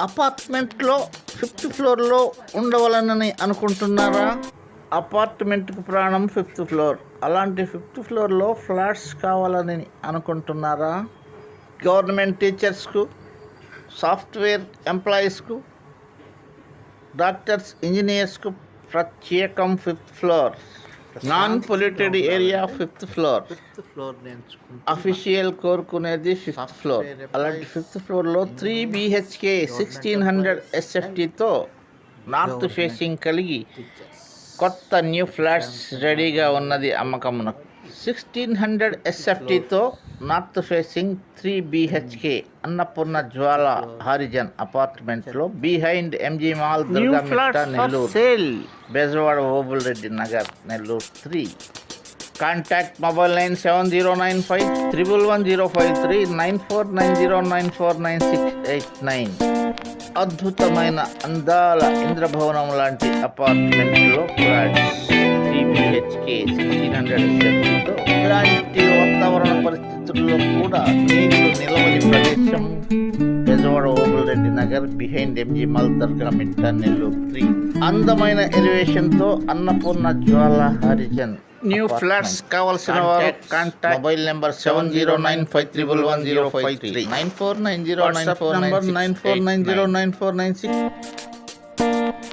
అపార్ట్మెంట్లో ఫిఫ్త్ ఫ్లోర్లో ఉండవలనని అనుకుంటున్నారా? అపార్ట్మెంట్కు ప్రాణం ఫిఫ్త్ ఫ్లోర్. అలాంటి ఫిఫ్త్ ఫ్లోర్లో ఫ్లాట్స్ కావాలని అనుకుంటున్నారా? గవర్నమెంట్ టీచర్స్కు సాఫ్ట్వేర్ ఎంప్లాయీస్కు డాక్టర్స్ ఇంజనీర్స్కు ప్రత్యేకం fifth floor. Non polluted area fifth floor fifth floor నేర్చుకుంటా అఫీషియల్ కోరుకునేది ఫిఫ్త్ ఫ్లోర్ అలాంటి ఫిఫ్త్ ఫ్లోర్లో త్రీ బీహెచ్కే సిక్స్టీన్ హండ్రెడ్ ఎస్ఎఫ్టీతో నార్త్ ఫేసింగ్ కలిగి కొత్త న్యూ ఫ్లాట్స్ రెడీగా ఉన్నది అమ్మకమునకు సిక్స్టీన్ హండ్రెడ్ ఎస్ఎఫ్టీతో నార్త్ ఫేసింగ్ త్రీ బీహెచ్కే అన్నపూర్ణ జ్వాల హారిజన్ అపార్ట్మెంట్లో behind MG mall Durga Nellore sale Bezawada Obul Reddy Nagar Nellore three contact mobile nine seven zero nine five triple one zero five three nine four nine zero nine four nine six eight nine అద్భుతమైన అందాల ఇంద్రభవనం లాంటి అపార్ట్మెంట్లో flats three BHK sixteen hundred ఇలాంటి వాతావరణ పరిస్థితుల్లో కూడా నీళ్ళు నిలవని ప్రదేశం. Bezawada Obul Reddy Nagar behind MG mall Dargamitta Nellore three అందమైన ఎలివేషన్తో Annapurna Jwala horizon new flats కావాల్సిన వారు contact mobile number seven zero nine five triple one zero five three nine four nine zero nine four nine nine four nine zero nine four nine six